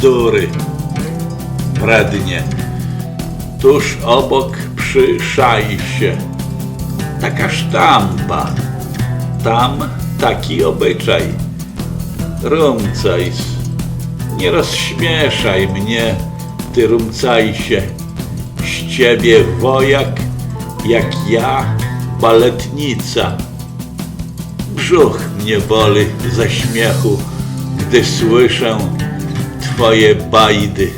bzdury. Brednie. Tuż obok przy szajsie. Taka sztampa. Tam taki obyczaj. Rumcajs. Nie rozśmieszaj mnie, ty rumcajsie. Z ciebie wojak, jak ja baletnica. Brzuch mnie boli ze śmiechu, gdy słyszę twoje bajdy.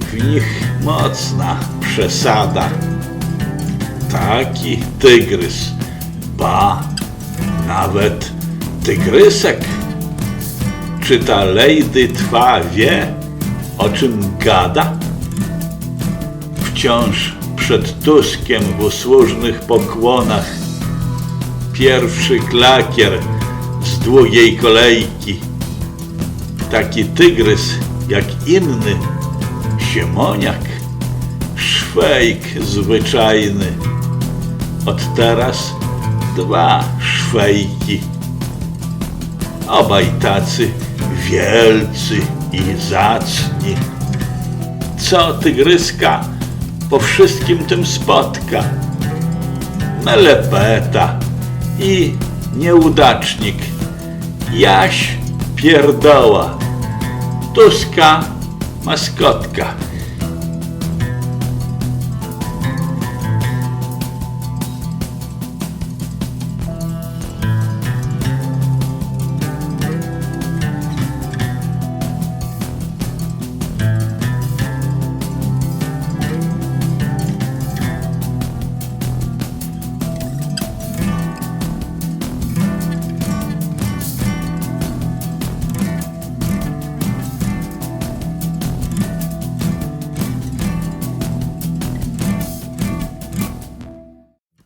W nich mocna przesada. Taki tygrys, ba, nawet tygrysek. Czy ta lady twa wie, o czym gada? Wciąż przed Tuskiem w usłużnych pokłonach pierwszy klakier z długiej kolejki. Taki tygrys jak inny, siemoniak, szwejk zwyczajny. Od teraz dwa szwejki. Obaj tacy wielcy i zacni. Co tygryska po wszystkim tym spotka? Melepeta i nieudacznik. Jaś П'єрдала. Тоска маскотка.